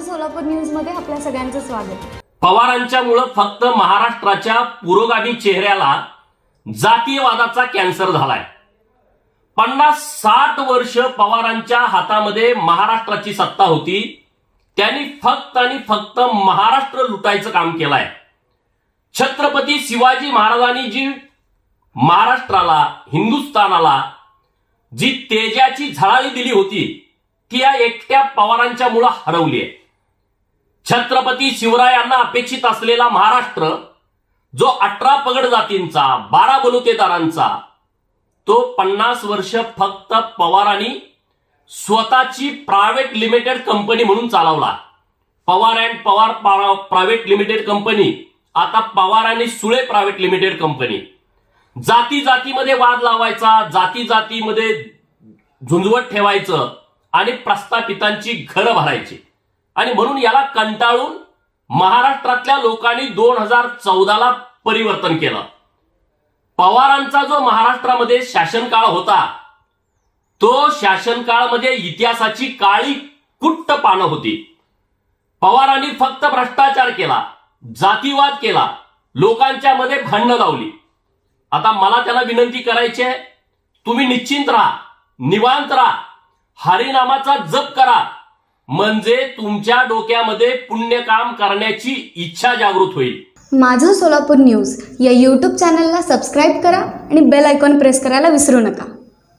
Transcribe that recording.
सोलापूर न्यूजमध्ये आपल्या सगळ्यांचं स्वागत. पवारांच्या मुळे फक्त महाराष्ट्राच्या पुरोगामी चेहऱ्याला जातीयवादाचा कॅन्सर झालाय. पन्नास साठ वर्ष पवारांच्या हातामध्ये महाराष्ट्राची सत्ता होती. त्यांनी फक्त आणि फक्त महाराष्ट्र लुटायचं काम केलंय. छत्रपती शिवाजी महाराजांनी जी महाराष्ट्राला हिंदुस्थानाला जी तेजाची झळाळी दिली होती ती या एकट्या पवारांच्या मुळे हरवली आहे छत्रपती शिवरायांना अपेक्षित असलेला महाराष्ट्र जो अठरा पगड जातींचा बारा बलुतेदारांचा तो पन्नास वर्ष फक्त पवारांनी स्वतःची प्रायव्हेट लिमिटेड कंपनी म्हणून चालवला. Pawar and Pawar private limited company आता पवार आणि सुळे प्रायव्हेट लिमिटेड कंपनी. जाती जातीमध्ये वाद लावायचा जाती जातीमध्ये झुंजवत ठेवायचं आणि प्रस्थापितांची घरं भरायची. आणि म्हणून याला कंटाळून महाराष्ट्रातल्या लोकांनी दोन हजार चौदाला परिवर्तन केलं. पवारांचा जो महाराष्ट्रामध्ये शासनकाळ होता तो शासनकाळमध्ये इतिहासाची काळी कुट्ट पानं होती. पवारांनी फक्त भ्रष्टाचार केला जातीवाद केला लोकांच्या मध्ये भांडणं लावली. आता मला त्याला विनंती करायची आहे तुम्ही निश्चिंत राहा निवांत राहा. हरिनामाचा जप करा. म्हणजे तुमच्या डोक्यामध्ये पुण्यकाम करण्याची इच्छा जागृत होईल. माझं सोलापूर न्यूज या यूट्यूब चॅनलला सबस्क्राईब करा आणि बेल आयकॉन प्रेस करायला विसरू नका.